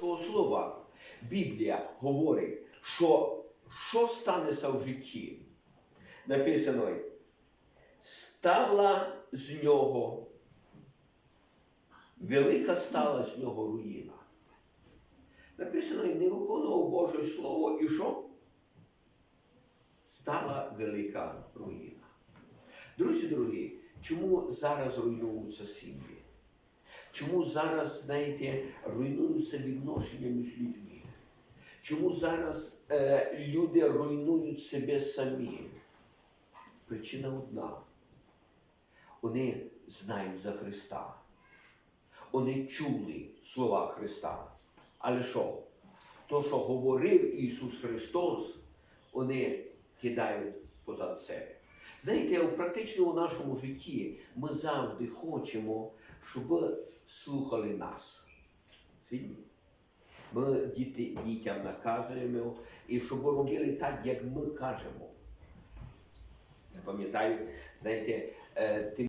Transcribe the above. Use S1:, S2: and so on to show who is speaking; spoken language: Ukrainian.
S1: Слова Біблія говорить, що що станеться в житті. Написано, стала з нього, велика стала з нього руїна. Написано, не виконував Боже Слово і що? Стала велика руїна. Друзі дорогі, чому зараз руйнуються сім'ї? Чому зараз, знаєте, руйнуються відношення між людьми? Чому зараз е, люди руйнують себе самі? Причина одна. Вони знають за Христа. Вони чули слова Христа. Але що? То, що говорив Ісус Христос, вони кидають позад себе. Знаєте, в практичному нашому житті ми завжди хочемо, щоб слухали нас. Ми діти, дітям наказуємо, і щоб робили так, як ми кажемо. Пам'ятаю, знаєте, е,